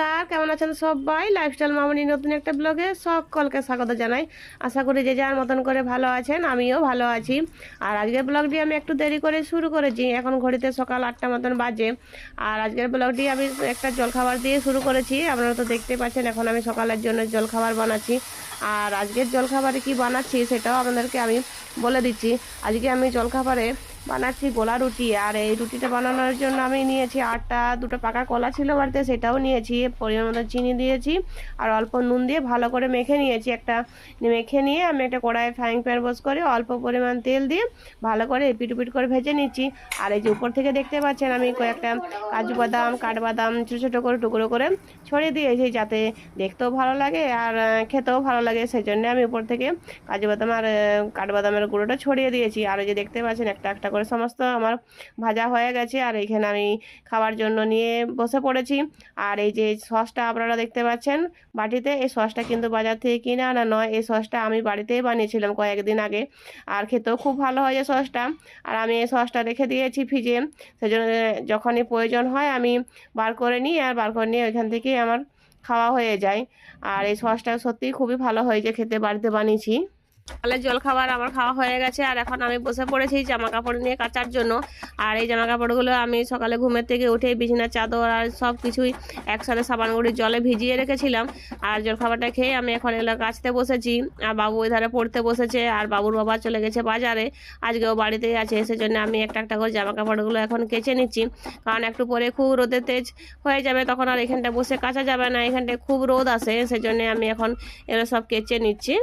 নমস্কার, কেমন আছেন সবাই? লাইফস্টাইল মামনি নতুন একটা ব্লগে সকলকে স্বাগত জানাই। আশা করি যে যার মতন করে ভালো আছেন, আমিও ভালো আছি। আর আজকের ব্লগটি আমি একটু দেরি করে শুরু করেছি, এখন ঘড়িতে সকাল আটটা মতন বাজে। আর আজকের ব্লগটি আমি একটা জলখাবার দিয়ে শুরু করেছি, আপনারা তো দেখতে পাচ্ছেন, এখন আমি সকালের জন্য জলখাবার বানাচ্ছি। আর আজকের জলখাবারে কি বানাচ্ছি সেটাও আপনাদেরকে আমি বলে দিচ্ছি। আজকে আমি জলখাবারে বানাচ্ছি গোলা রুটি, আর এই রুটিটা বানানোর জন্য আমি নিয়েছি আটটা, দুটো পাকা কলা ছিল বাড়িতে, সেটাও নিয়েছি। পরিমাণ মতো চিনি দিয়েছি, আর অল্প নুন দিয়ে ভালো করে মেখে নিয়েছি একটা। মেখে নিয়ে আমি একটা কড়াইয়ে ফ্রাইং প্যান বস করে অল্প পরিমাণ তেল দিয়ে ভালো করে এপিট উপিট করে ভেজে নিচ্ছি। আর এই যে উপর থেকে দেখতে পাচ্ছেন আমি কয়েকটা কাজু বাদাম, কাঠবাদাম, ছোটো ছোটো করে টুকরো করে ছড়িয়ে দিয়েছি যাতে দেখতেও ভালো লাগে আর খেতেও ভালো লাগে সেই জন্য আমি উপর থেকে কাজু বাদাম আর কাঠবাদামের গুঁড়োটা ছড়িয়ে দিয়েছি। আর এই যে দেখতে পাচ্ছেন, একটা একটা করে সমস্ত আমার ভাজা হয়ে গেছে। আর এখানে আমি খাওয়ার জন্য নিয়ে বসে পড়েছি। আর এই যে সসটা আপনারা দেখতে পাচ্ছেন বাটিতে, এই সসটা কিন্তু বাজার থেকে কিনে আনা নয়। এই সসটা আমি বাড়িতেই বানিয়েছিলাম কয়েকদিন আগে। আর খেতেও খুব ভালো হয় যে সসটা। আর আমি এই সসটা রেখে দিয়েছি ফ্রিজে। সেজন্য যখনই প্রয়োজন হয় আমি বার করে নিই। আর বার করে নিয়ে ওইখান থেকেই আমার খাওয়া হয়ে যায়। আর এই সসটা সত্যিই খুবই ভালো হয়েছে খেতে বাড়িতে বানিয়েছি। সকালে জল খাবার আমার খাওয়া হয়ে গেছে, আর এখন আমি বসে পড়েছি জামা কাপড় নিয়ে কাচার জন্য। আর এই জামা কাপড়গুলো আমি সকালে ঘুমের থেকে উঠে বিছানার চাদর আর সব কিছুই একসাথে সাবান গুঁড়ি জলে ভিজিয়ে রেখেছিলাম। আর জল খাবারটা খেয়ে আমি এখন এগুলো কাচতে বসেছি। আর বাবু ওই ধারে পড়তে বসেছে, আর বাবুর বাবা চলে গেছে বাজারে। আজকেও বাড়িতেই আছে, সেজন্য আমি একটা একটা করে জামা কাপড়গুলো এখন কেচে নিচ্ছি। কারণ একটু পরে খুব রোদে তেজ হয়ে যাবে, তখন আর এখানটা বসে কাচা যাবে না। এখানটায় খুব রোদ আসে, সেজন্য আমি এখন এগুলো সব কেচে নিচ্ছি।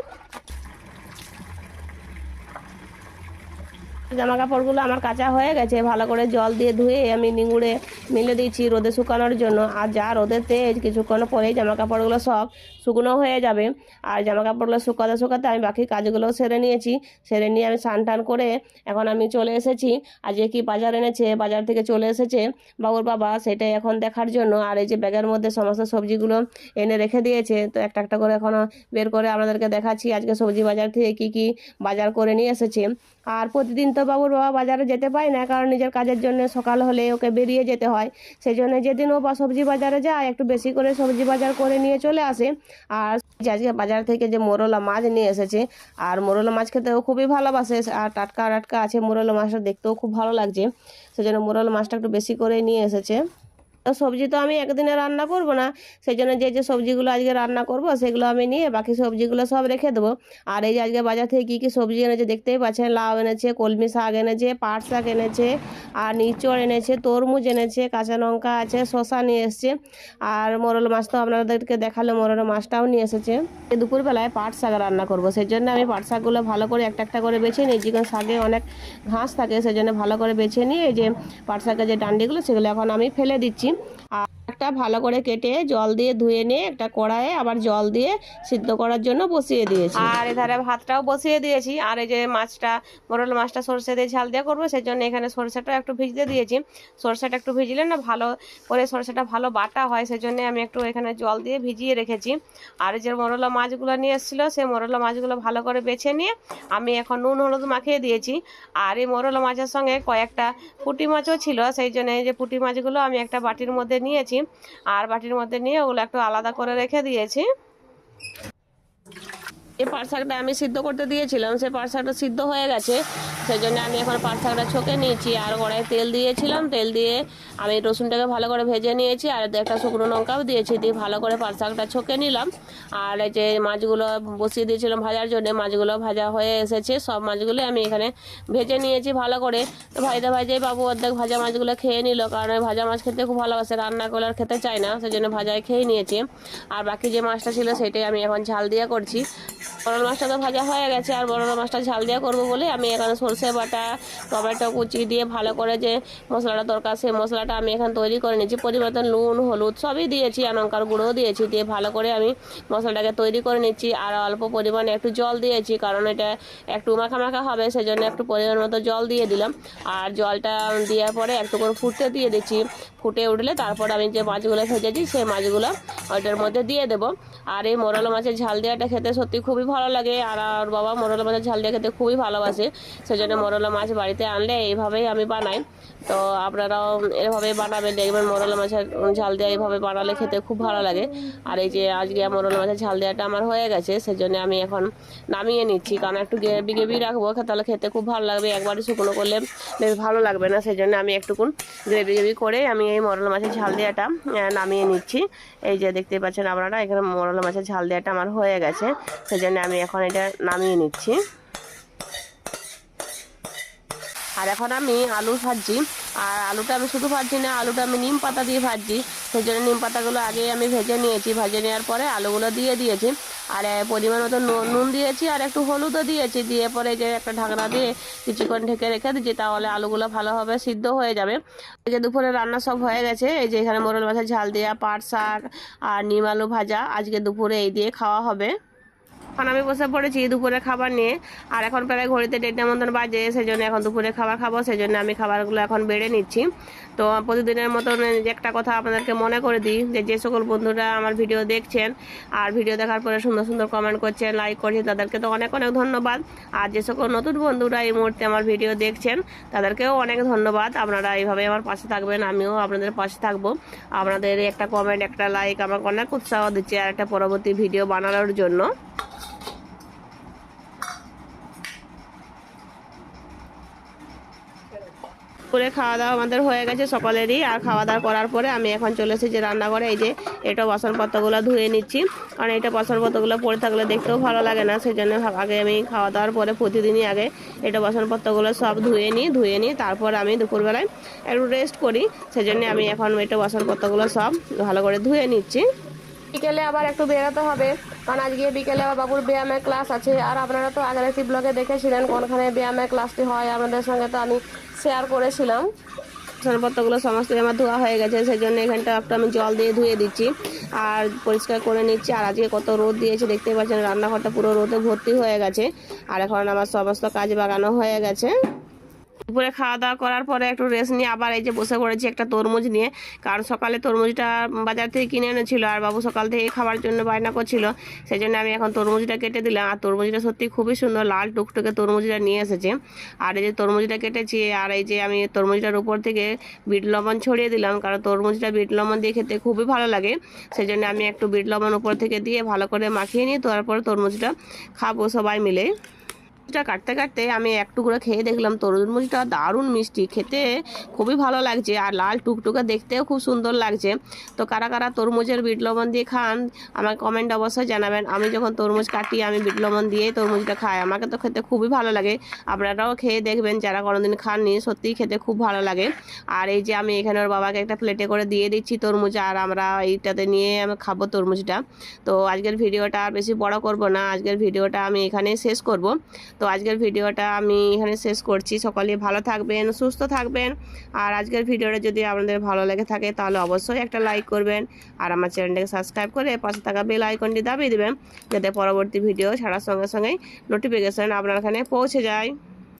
জামা কাপড়গুলো আমার কাঁচা হয়ে গেছে, ভালো করে জল দিয়ে ধুয়ে আমি নিঙুড়ে মিলে দিয়েছি রোদে শুকানোর জন্য। আর যা রোদে তেজ, কিছুক্ষণ পরেই জামা কাপড়গুলো সব শুকনো হয়ে যাবে। আর জামা কাপড়গুলো শুকাতে শুকাতে আমি বাকি কাজগুলোও সেরে নিয়েছি। সেরে নিয়ে আমি স্নান টান করে এখন আমি চলে এসেছি। আজকে কি বাজার এনেছে, বাজার থেকে চলে এসেছে বাবুর বাবা, সেটাই এখন দেখার জন্য। আর এই যে ব্যাগের মধ্যে সমস্ত সবজিগুলো এনে রেখে দিয়েছে, তো একটা একটা করে এখনও বের করে আপনাদেরকে দেখাচ্ছি। আজকে সবজি বাজার থেকে কি কি বাজার করে নিয়ে এসেছে। আর প্রতিদিন তো বাবুর বাবা বাজারে যেতে পায় না, কারণ নিজের কাজের জন্য সকাল হলে ওকে বেরিয়ে যেতে হয়। সেই জন্য যেদিন ও সবজি বাজারে যায়, একটু বেশি করে সবজি বাজার করে নিয়ে চলে আসে। আর আজকে বাজার থেকে যে মোরলা মাছ নিয়ে এসেছে, আর মোরলা মাছ খেতেও খুবই ভালোবাসে, আর টাটকা টাটকা আছে মোরলা মাছটা দেখতেও খুব ভালো লাগছে। সেই জন্য মোরলা মাছটা একটু বেশি করে নিয়ে এসেছে। তো সবজি তো আমি একদিনে রান্না করব না। সেই জন্য যে যে সবজিগুলো আজকে রান্না করব, সেগুলো আমি নিয়ে বাকি সবজিগুলো সব রেখে দেবো। আর এই যে আজকে বাজার থেকে কী কী সবজি এনেছে দেখতেই পাচ্ছেন, লাউ এনেছে, কলমি শাক এনেছে, পাট শাক এনেছে, আর নিচড় এনেছে, তরমুজ এনেছে, কাঁচা লঙ্কা আছে শশা নিয়ে এসছে। আর মরল মাছ তো আপনাদেরকে দেখাল মরল মাছটাও নিয়ে এসেছে। দুপুরবেলায় পাট শাক রান্না করব সেই জন্য আমি পাট শাকগুলো ভালো করে একটা একটা করে বেছে নিয়েছি কারণ শাকে অনেক ঘাস থাকে সেই জন্য ভালো করে বেছে নিয়ে এই যে পাট শাকের যে ডান্ডিগুলো, সেগুলো এখন আমি ফেলে দিচ্ছি। আর একটা ভালো করে কেটে জল দিয়ে ধুয়ে নিয়ে একটা কড়াইয়ে আবার জল দিয়ে সিদ্ধ করার জন্য বসিয়ে দিয়েছি। আর এধারে ভাতটাও বসিয়ে দিয়েছি। আর এই যে মাছটা, মোরল মাছটা সরষে দিয়ে ঝাল দিয়ে করব সেই জন্য এখানে সরষেটা একটু ভিজতে দিয়েছি। সরষেটা একটু ভিজলে না ভালো করে সরষেটা ভালো বাটা হয় সেই জন্য আমি একটু এখানে জল দিয়ে ভিজিয়ে রেখেছি। আর যে মোরলা মাছগুলো নিয়ে এসেছিল, সেই মোরলা মাছগুলো ভালো করে বেছে নিয়ে আমি এখন নুন, হলুদ মাখিয়ে দিয়েছি। আর এই মোরলা মাছের সঙ্গে কয়েকটা পুঁটি মাছও ছিল, সেই জন্য যে পুঁটি মাছগুলো আমি একটা বাটির মধ্যে নিয়েছি। আর বাটির মধ্যে নিয়ে ওগুলো একটু আলাদা করে রেখে দিয়েছি। এই পাট আমি সিদ্ধ করতে দিয়েছিলাম সেই পাট সিদ্ধ হয়ে গেছে। সেই জন্য আমি এখন পাট শাকটা ছকে নিয়েছি। আর কড়াই তেল দিয়েছিলাম। তেল দিয়ে আমি রসুনটাকে ভালো করে ভেজে নিয়েছি আর একটা শুকনো লঙ্কাও দিয়েছি। দিয়ে ভালো করে পাট শাকটা ছকে নিলাম। আর এই যে মাছগুলো বসিয়ে দিয়েছিলাম ভাজার জন্য, মাছগুলো ভাজা হয়ে এসেছে। সব মাছগুলো আমি এখানে ভেজে নিয়েছি ভালো করে। তো ভাইতে ভাইজে বাবু অর্ধেক ভাজা মাছগুলো খেয়ে নিল। কারণ ওই ভাজা মাছ খেতে খুব ভালোবাসে। রান্না করলে আর খেতে চায় না। সেই জন্য ভাজায় খেয়ে নিয়েছি। আর বাকি যে মাছটা ছিল সেটাই আমি এখন ঝাল দিয়ে করছি। বড় মাছটা তো ভাজা হয়ে গেছে। আর বড় মাছটা ঝাল দিয়ে করব বলে আমি এখানে সর্ষে বাটা, টমেটো কুচি দিয়ে ভালো করে যে মশলাটা দরকার, সেই মশলাটা আমি এখানে তৈরি করে নিয়েছি। পরিবর্তন নুন, হলুদ সবই দিয়েছি আর লঙ্কার গুঁড়োও দিয়েছি, দিয়ে ভালো করে আমি মশলাটাকে তৈরি করে নিচ্ছি। আর অল্প পরিমাণে একটু জল দিয়েছি, কারণ এটা একটু মাখা হবে, সেজন্য একটু পরিমাণ মতো জল দিয়ে দিলাম। আর জলটা দেওয়ার পরে একটু করে ফুটতে দিয়ে দিচ্ছি। ফুটে উঠলে তারপর আমি যে মাছগুলো ভেজেছি, সেই মাছগুলো ওইটার মধ্যে দিয়ে দেবো। আর এই মোরলা মাছের ঝাল দেওয়াটা খেতে সত্যি খুবই ভালো লাগে। আর আর বাবা মোরলা মাছের ঝাল দিয়ে খেতে খুবই ভালোবাসে, সেজন্য জন্য মরলা মাছ বাড়িতে আনলে এইভাবেই আমি বানাই। তো আপনারাও এভাবে বানাবেন, দেখবেন মরলা মাছের ঝাল দেওয়া এইভাবে বানালে খেতে খুব ভালো লাগে। আর এই যে আজকে মরলা মাছের ঝাল দেওয়াটা আমার হয়ে গেছে, সেজন্য আমি এখন নামিয়ে নিচ্ছি। কারণ একটু গ্রেভি গ্রেভি রাখব তাহলে খেতে খুব ভালো লাগবে, একবারে শুকনো করলে বেশ ভালো লাগবে না। সেই জন্য আমি একটুকুন গ্রেভি গ্রেভি করে আমি এই মরলা মাছের ঝাল দেওয়াটা নামিয়ে নিচ্ছি। এই যে দেখতে পাচ্ছেন আপনারা, এখানে মরলা মাছের ঝাল দেওয়াটা আমার হয়ে গেছে সেই জন্য আমি এখন এটা নামিয়ে নিচ্ছি। আর এখন আমি আলু ভাজছি। আর আলুটা আমি শুধু ভাজছি না, আলুটা আমি নিম পাতা দিয়ে ভাজছি। সেই জন্য নিম পাতাগুলো আগে আমি ভেজে নিয়েছি। ভেজে নেওয়ার পরে আলুগুলো দিয়ে দিয়েছি। আর পরিমাণ মতো নুন- নুন দিয়েছি আর একটু হলুদও দিয়েছি। দিয়ে পরে যে একটা ঢাকনা দিয়ে কিছুক্ষণ ঢেকে রেখে দিচ্ছি, তাহলে আলুগুলো ভালোভাবে সিদ্ধ হয়ে যাবে। এই যে দুপুরে রান্না সব হয়ে গেছে। এই যে এখানে মোরল মাছের ঝাল দেওয়া পাট শাক আর নিম আলু ভাজা। আজকে দুপুরে এই দিয়ে খাওয়া হবে। এখন আমি বসে পড়েছি দুপুরে খাবার নিয়ে। আর এখন প্রায় ঘড়িতে দেড়টা মতন বাজে সেই জন্য এখন দুপুরে খাবার খাব সেই জন্য আমি খাবারগুলো এখন বেড়ে নিচ্ছি। তো প্রতিদিনের মতন যে একটা কথা আপনাদেরকে মনে করে দিই, যে যে সকল বন্ধুরা আমার ভিডিও দেখছেন আর ভিডিও দেখার পরে সুন্দর সুন্দর কমেন্ট করছেন লাইক করছেন, তাদেরকে তো অনেক অনেক ধন্যবাদ। আর যে সকল নতুন বন্ধুরা এই মুহূর্তে আমার ভিডিও দেখছেন, তাদেরকেও অনেক ধন্যবাদ। আপনারা এইভাবে আমার পাশে থাকবেন, আমিও আপনাদের পাশে থাকব। আপনাদের একটা কমেন্ট একটা লাইক আমাকে অনেক উৎসাহ দিচ্ছে আর একটা পরবর্তী ভিডিও বানানোর জন্য। করে খাওয়া দাওয়া আমাদের হয়ে গেছে সকলেরই। আর খাওয়া দাওয়া করার পরে আমি এখন চলে এসেছি যে রান্নাঘরে। এই যে এটা বাসনপত্রগুলো ধুয়ে নিচ্ছি। কারণ এটা বাসনপত্রগুলো পড়ে থাকলে দেখতেও ভালো লাগে না সেই জন্য আগে আমি খাওয়া দাওয়ার পরে প্রতিদিনই আগে এটা বাসনপত্রগুলো সব ধুয়ে নিই ধুয়ে নিই, তারপর আমি দুপুরবেলায় একটু রেস্ট করি। সেই জন্য আমি এখন এটা বাসনপত্রগুলো সব ভালো করে ধুয়ে নিচ্ছি। বিকেলে আবার একটু বেরোতে হবে। কারণ আজকে বিকেলে আবার বাবুর ব্যায়ামের ক্লাস আছে। আর আপনারা তো আগের একটি ব্লগে দেখেছিলেন কোনখানে ব্যায়ামের ক্লাসটি হয়। আপনাদের সঙ্গে তো আমি শেয়ার করেছিলাম। বাসনপত্রগুলো সমস্ত আমার ধোয়া হয়ে গেছে সেই জন্য এখানটা একটু আমি জল দিয়ে ধুয়ে দিচ্ছি। আর পরিষ্কার করে নিচ্ছি। আর আজকে কত রোদ দিয়েছে দেখতে পাচ্ছেন রান্নাঘরটা পুরো রোদে ভর্তি হয়ে গেছে। আর এখন আমার সমস্ত কাজ বাগানো হয়ে গেছে। দুপুরে খাওয়া দাওয়া করার পরে একটু রেস্ট নিয়ে আবার এই যে বসে পড়েছি একটা তরমুজ নিয়ে। কারণ সকালে তরমুজটা বাজার থেকে কিনে এনেছিল আর বাবু সকাল থেকে খাবার জন্য বায়না করছিল। সেই জন্য আমি এখন তরমুজটা কেটে দিলাম। আর তরমুজটা সত্যি খুবই সুন্দর লাল টুকটুকে তরমুজটা নিয়ে এসেছে। আর এই যে তরমুজটা কেটেছি আর এই যে আমি তরমুজটার উপর থেকে বিট লবণ ছড়িয়ে দিলাম। কারণ তরমুজটা বিট লবণ দিয়ে খেতে খুবই ভালো লাগে। সেই জন্য আমি একটু বিট লবণ উপর থেকে দিয়ে ভালো করে মাখিয়ে নিই তারপর তরমুজটা খাব সবাই মিলে। তরমুজটা কাটতে কাটতে আমি এক টুকরো খেয়ে দেখলাম তরমুজটা দারুণ মিষ্টি, খেতে খুবই ভালো লাগছে আর লাল টুকটুকে দেখতেও খুব সুন্দর লাগছে। তো কারা কারা তরমুজের বিট লবণ দিয়ে খান, আমাকে কমেন্ট অবশ্যই জানাবেন। আমি যখন তরমুজ কাটি, আমি বিট লবণ দিয়েই তরমুজটা খাই। আমাকে তো খেতে খুবই ভালো লাগে। আপনারাও খেয়ে দেখবেন, যারা কোনোদিন খাননি, সত্যিই খেতে খুব ভালো লাগে। আর এই যে আমি এখানে ওর বাবাকে একটা প্লেটে করে দিয়ে দিচ্ছি তরমুজ, আর আমরা এইটাতে নিয়ে আমি খাব তরমুজটা। তো আজকের ভিডিওটা আর বেশি বড় করব না। আজকের ভিডিওটা আমি এখানে শেষ করব। তো আজকের ভিডিওটা আমি এখানে শেষ করছি। সকলে ভালো থাকবেন, সুস্থ থাকবেন। আর আজকের ভিডিওটা যদি আপনাদের ভালো লেগে থাকে, তাহলে অবশ্যই একটা লাইক করবেন। আর আমার চ্যানেলটাকে সাবস্ক্রাইব করে পাশে থাকা বেল আইকনটি দাবিয়ে দেবেন, যাতে পরবর্তী ভিডিও ছাড়ার সঙ্গে সঙ্গেই নোটিফিকেশান আপনার এখানে পৌঁছে যায়।